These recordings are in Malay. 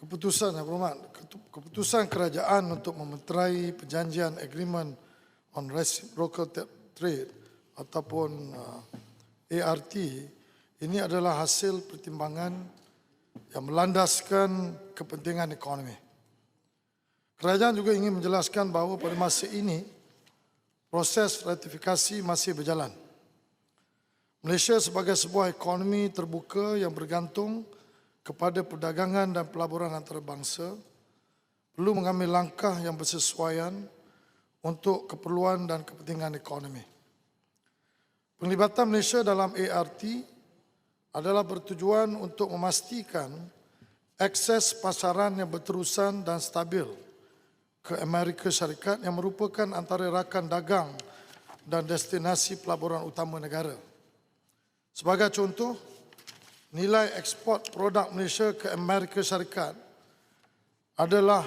keputusan ketu- keputusan kerajaan untuk memeterai perjanjian agreement on reciprocal trade ataupun uh, ART ini adalah hasil pertimbangan yang melandaskan kepentingan ekonomi. Kerajaan juga ingin menjelaskan bahawa pada masa ini proses ratifikasi masih berjalan. Malaysia sebagai sebuah ekonomi terbuka yang bergantung kepada perdagangan dan pelaburan antarabangsa perlu mengambil langkah yang bersesuaian untuk keperluan dan kepentingan ekonomi. Penglibatan Malaysia dalam ART adalah bertujuan untuk memastikan akses pasaran yang berterusan dan stabil ke Amerika Syarikat yang merupakan antara rakan dagang dan destinasi pelaburan utama negara. Sebagai contoh, nilai ekspor produk Malaysia ke Amerika Syarikat adalah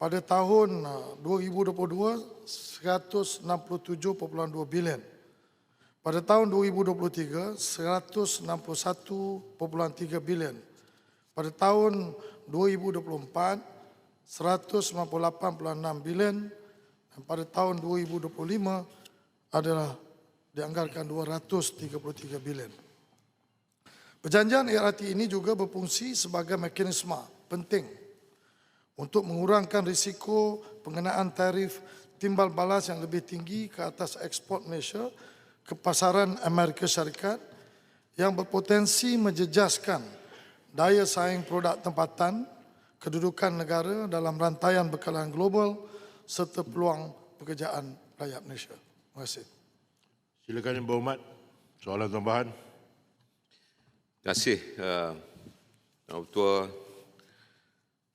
pada tahun uh, 2022 167.2 bilion. Pada tahun 2023 161.3 bilion. Pada tahun 2024 198.6 bilion dan pada tahun 2025 adalah dianggarkan 233 bilion. Perjanjian ART ini juga berfungsi sebagai mekanisme penting untuk mengurangkan risiko pengenaan tarif timbal balas yang lebih tinggi ke atas ekspor Malaysia ke pasaran Amerika Syarikat yang berpotensi menjejaskan daya saing produk tempatan, kedudukan negara dalam rantaian bekalan global serta peluang pekerjaan rakyat Malaysia. Terima kasih. Silakan Yang Berhormat. Soalan tambahan. Terima kasih uh, Yang Ketua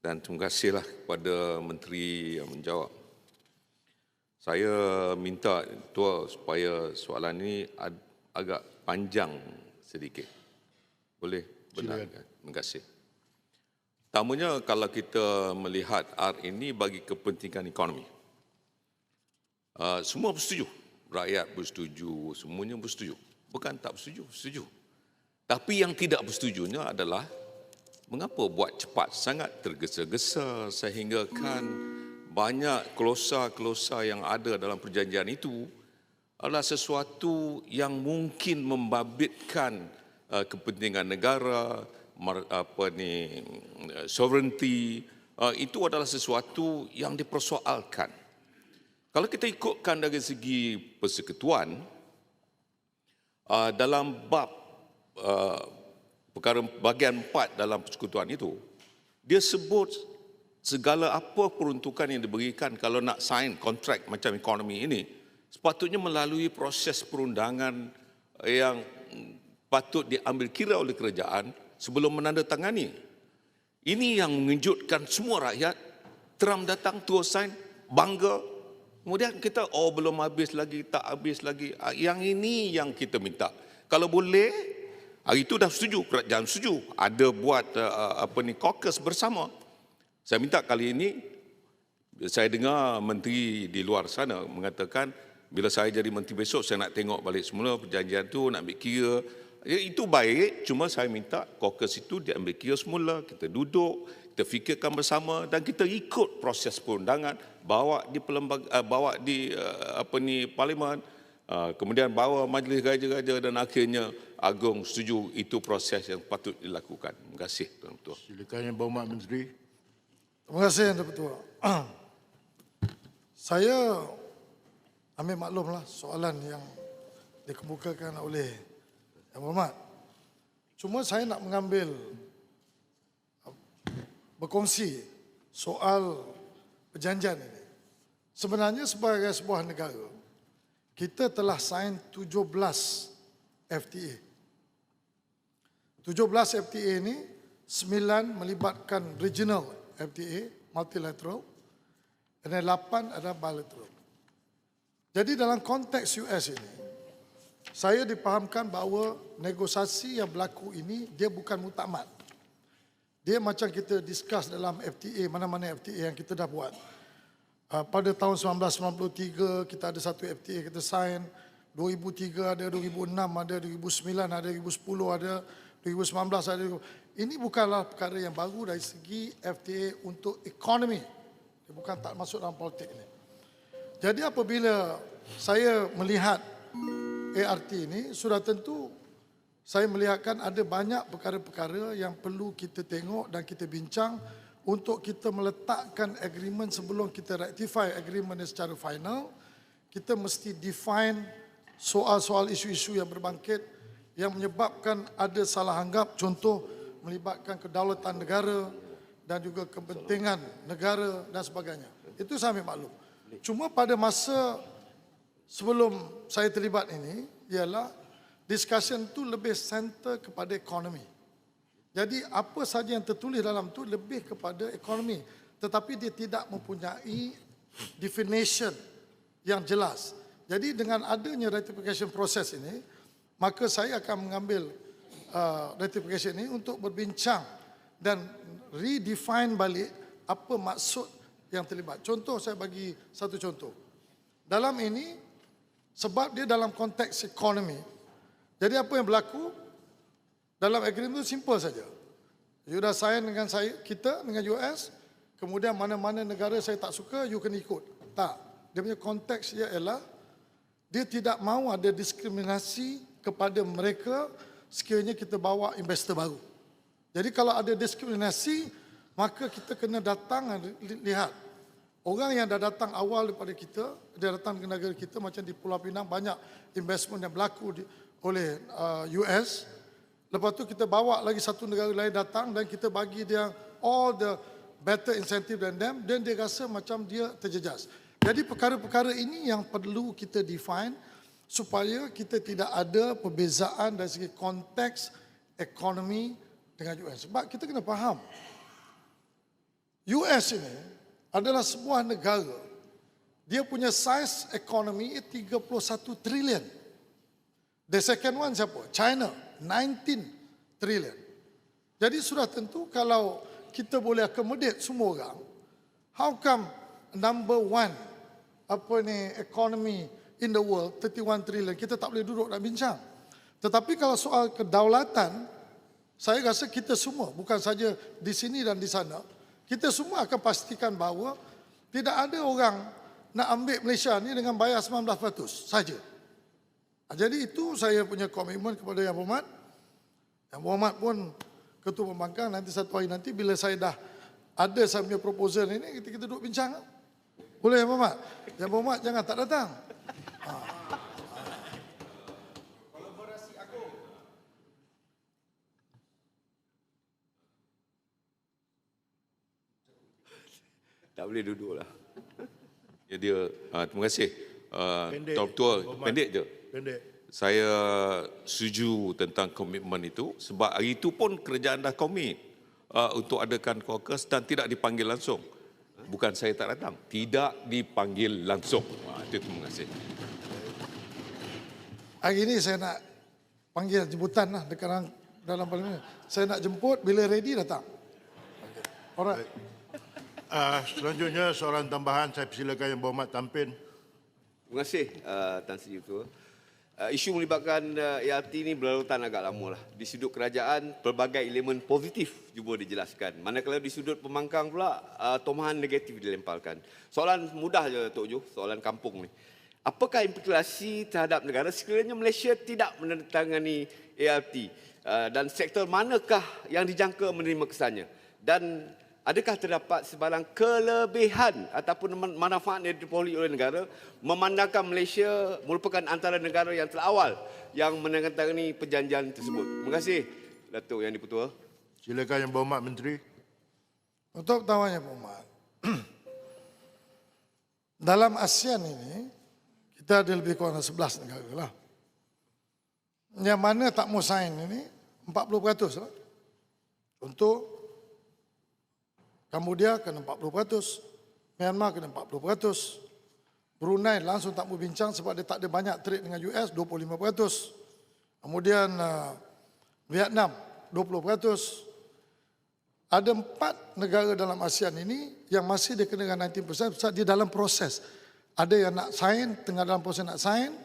dan terima kasihlah kepada Menteri yang menjawab. Saya minta Ketua supaya soalan ini ag- agak panjang sedikit. Boleh? Benar. Silakan. Terima kasih. Pertamanya kalau kita melihat R ini bagi kepentingan ekonomi. Uh, semua bersetuju. Rakyat bersetuju, semuanya bersetuju. Bukan tak bersetuju, bersetuju. Tapi yang tidak bersetujunya adalah mengapa buat cepat sangat tergesa-gesa sehingga kan banyak klosa-klosa yang ada dalam perjanjian itu adalah sesuatu yang mungkin membabitkan uh, kepentingan negara, mar- apa ni uh, sovereignty uh, itu adalah sesuatu yang dipersoalkan. Kalau kita ikutkan dari segi persekutuan uh, dalam bab uh, perkara bahagian 4 dalam persekutuan itu dia sebut segala apa peruntukan yang diberikan kalau nak sign kontrak macam ekonomi ini sepatutnya melalui proses perundangan yang patut diambil kira oleh kerajaan sebelum menandatangani. Ini yang mengejutkan semua rakyat. Trump datang, terus sign, bangga. Kemudian kita, oh belum habis lagi, tak habis lagi. Ah, Yang ini yang kita minta. Kalau boleh, hari itu dah setuju, kerajaan setuju. Ada buat uh, apa ni caucus bersama. Saya minta kali ini, saya dengar menteri di luar sana mengatakan, bila saya jadi menteri besok, saya nak tengok balik semula perjanjian tu, nak ambil kira. Ya, itu baik, cuma saya minta caucus itu diambil kira semula, kita duduk, kita fikirkan bersama dan kita ikut proses perundangan, bawa di pelembag, uh, bawa di uh, apa ni parlimen, kemudian bawa majlis raja-raja dan akhirnya agung setuju itu proses yang patut dilakukan. Terima kasih Tuan Ketua. Silakan Yang Berhormat Menteri. Terima kasih Yang Ketua. Saya ambil maklumlah soalan yang dikemukakan oleh Yang Berhormat. Cuma saya nak mengambil uh, berkongsi soal perjanjian ini. Sebenarnya sebagai sebuah negara, kita telah sign 17 FTA. 17 FTA ini, 9 melibatkan regional FTA, multilateral, dan 8 adalah bilateral. Jadi dalam konteks US ini, saya dipahamkan bahawa negosiasi yang berlaku ini dia bukan mutamat. Dia macam kita discuss dalam FTA, mana-mana FTA yang kita dah buat. Uh, pada tahun 1993 kita ada satu FTA kita sign, 2003 ada, 2006 ada, 2009 ada, 2010 ada, 2019 ada ini bukanlah perkara yang baru dari segi FTA untuk ekonomi. Dia bukan tak masuk dalam politik ini. Jadi apabila saya melihat ART ini sudah tentu saya melihatkan ada banyak perkara-perkara yang perlu kita tengok dan kita bincang untuk kita meletakkan agreement sebelum kita rectify agreement ini secara final kita mesti define soal-soal isu-isu yang berbangkit yang menyebabkan ada salah anggap contoh melibatkan kedaulatan negara dan juga kepentingan negara dan sebagainya. Itu saya ambil maklum. Cuma pada masa sebelum saya terlibat ini ialah discussion tu lebih center kepada ekonomi. Jadi apa saja yang tertulis dalam tu lebih kepada ekonomi tetapi dia tidak mempunyai definition yang jelas. Jadi dengan adanya ratification process ini maka saya akan mengambil uh, ratification ini untuk berbincang dan redefine balik apa maksud yang terlibat. Contoh saya bagi satu contoh. Dalam ini sebab dia dalam konteks ekonomi. Jadi apa yang berlaku dalam agreement itu simple saja. You dah sign dengan saya kita dengan US, kemudian mana-mana negara saya tak suka you kena ikut. Tak. Dia punya konteks dia ialah dia tidak mahu ada diskriminasi kepada mereka sekiranya kita bawa investor baru. Jadi kalau ada diskriminasi, maka kita kena datang dan li- lihat. Orang yang dah datang awal daripada kita, dia datang ke negara kita macam di Pulau Pinang banyak investment yang berlaku di, oleh uh, US. Lepas tu kita bawa lagi satu negara lain datang dan kita bagi dia all the better incentive than them dan dia rasa macam dia terjejas. Jadi perkara-perkara ini yang perlu kita define supaya kita tidak ada perbezaan dari segi konteks ekonomi dengan US. Sebab kita kena faham, US ini adalah sebuah negara. Dia punya size ekonomi 31 trilion. The second one siapa? China, 19 trilion. Jadi sudah tentu kalau kita boleh accommodate semua orang, how come number one apa ni ekonomi in the world 31 trilion kita tak boleh duduk dan bincang. Tetapi kalau soal kedaulatan saya rasa kita semua bukan saja di sini dan di sana kita semua akan pastikan bahawa tidak ada orang nak ambil Malaysia ni dengan bayar 19% saja. Ah, Jadi itu saya punya komitmen kepada Yang Berhormat. Yang Berhormat pun Ketua Pembangkang nanti satu hari nanti bila saya dah ada saya punya proposal ini kita, kita duduk bincang. Boleh Yang Berhormat? Yang Berhormat jangan tak datang. Tak boleh duduk lah. Ya dia, uh, terima kasih. Uh, Pendek. Tuan Ketua, Hormat. pendek je. Pendek. Saya setuju tentang komitmen itu sebab hari itu pun kerajaan dah komit uh, untuk adakan caucus dan tidak dipanggil langsung. Bukan saya tak datang, tidak dipanggil langsung. Ha, itu terima kasih. Hari ini saya nak panggil jemputan lah dekat dalam, dalam parlimen. Saya nak jemput bila ready datang. Okay. Alright. Uh, selanjutnya soalan tambahan saya persilakan Yang Berhormat Tampin. Terima kasih uh, Tan Sri Ketua. Uh, isu melibatkan uh, ART ini berlarutan agak lama lah. Di sudut kerajaan, pelbagai elemen positif cuba dijelaskan. Manakala di sudut pemangkang pula, uh, tomahan negatif dilemparkan. Soalan mudah je Tok Jo, soalan kampung ni. Apakah implikasi terhadap negara sekiranya Malaysia tidak menandatangani ART? Uh, dan sektor manakah yang dijangka menerima kesannya? Dan Adakah terdapat sebarang kelebihan ataupun man- manfaat yang diperoleh oleh negara memandangkan Malaysia merupakan antara negara yang terawal yang menandatangani perjanjian tersebut? Terima kasih Datuk Yang Dipertua. Silakan Yang Berhormat Menteri. Untuk Pak Umar. Dalam ASEAN ini, kita ada lebih kurang 11 negara lah. Yang mana tak mau sign ini, 40% lah. Untuk Kambodia kena 40%, Myanmar kena 40%, Brunei langsung tak mau bincang sebab dia tak ada banyak trade dengan US, 25%. Kemudian uh, Vietnam, 20%. Ada empat negara dalam ASEAN ini yang masih dia kena dengan 19% sebab dia dalam proses. Ada yang nak sign, tengah dalam proses nak sign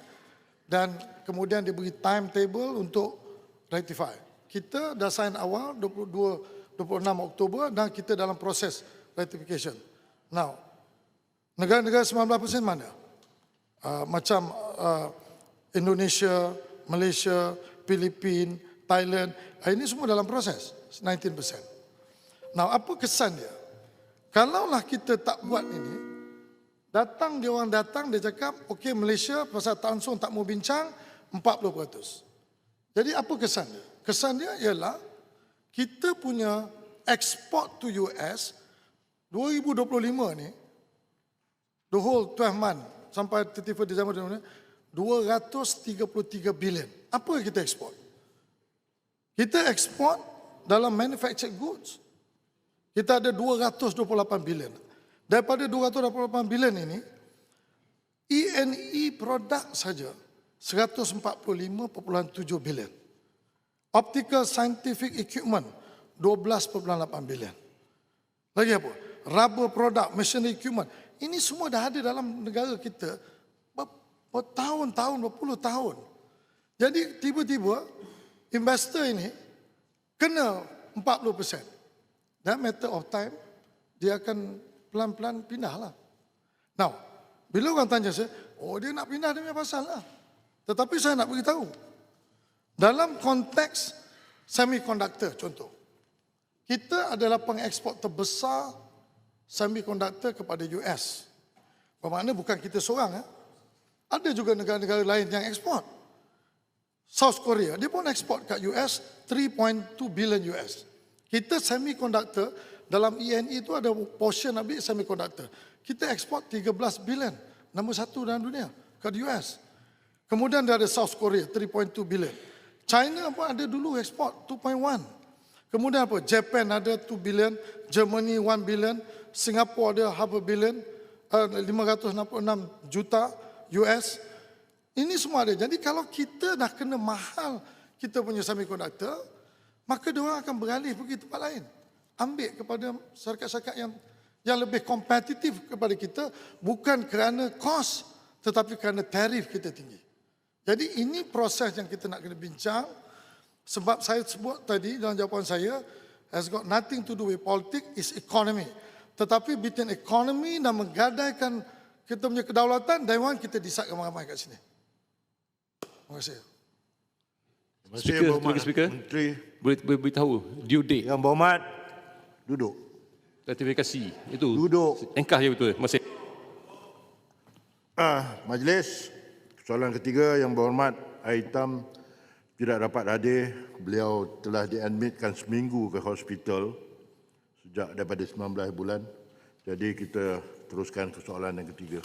dan kemudian dia beri timetable untuk rectify. kita dah sign awal 22 26 Oktober dan kita dalam proses ratification. Now, negara-negara 19% mana? Uh, macam uh, Indonesia, Malaysia, Filipin, Thailand, uh, ini semua dalam proses 19%. Now, apa kesan dia? Kalaulah kita tak buat ini, datang dia orang datang dia cakap, okey Malaysia pasal Tan Song tak mau bincang 40%. Jadi apa kesan dia? Kesan dia ialah kita punya export to US 2025 ni the whole 12 month sampai 31 Disember 233 bilion. Apa yang kita ekspor? Kita ekspor dalam manufactured goods. Kita ada 228 bilion. Daripada 228 bilion ini, E&E produk saja 145.7 bilion. Optical scientific equipment 12.8 bilion. Lagi apa? Rubber product, machinery equipment. Ini semua dah ada dalam negara kita ber- bertahun-tahun, berpuluh tahun. Jadi tiba-tiba investor ini kena 40%. Dan matter of time, dia akan pelan-pelan pindah lah. Now, bila orang tanya saya, oh dia nak pindah dia punya pasal lah. Tetapi saya nak beritahu. Dalam konteks semiconductor contoh. Kita adalah pengeksport terbesar semiconductor kepada US. Bermakna bukan kita seorang. Eh? Ada juga negara-negara lain yang ekspor. South Korea, dia pun ekspor kat US 3.2 billion US. Kita semiconductor dalam ENE itu ada portion ambil semiconductor. Kita ekspor 13 billion, nombor satu dalam dunia ke US. Kemudian dia ada South Korea 3.2 billion. China pun ada dulu ekspor 2.1. Kemudian apa? Japan ada 2 billion, Germany 1 billion, Singapore ada half a billion, uh, 566 juta US. Ini semua ada. Jadi kalau kita dah kena mahal kita punya semiconductor, maka dia akan beralih pergi tempat lain. Ambil kepada syarikat-syarikat yang yang lebih kompetitif kepada kita bukan kerana kos tetapi kerana tarif kita tinggi. Jadi ini proses yang kita nak kena bincang sebab saya sebut tadi dalam jawapan saya has got nothing to do with politics is economy. Tetapi between economy dan menggadaikan kita punya kedaulatan, Dewan kita decide ramai-ramai kat sini. Terima kasih. Terima kasih, Speaker, Yang Berhormat Speaker, Speaker. Menteri. Boleh, boleh beritahu due date Yang Berhormat, duduk. ratifikasi itu. Duduk. Engkau ya betul. Terima kasih. Ah, Majlis, soalan ketiga Yang Berhormat Aitam tidak dapat hadir. Beliau telah diadmitkan seminggu ke hospital sejak daripada 19 bulan. Jadi kita teruskan ke soalan yang ketiga.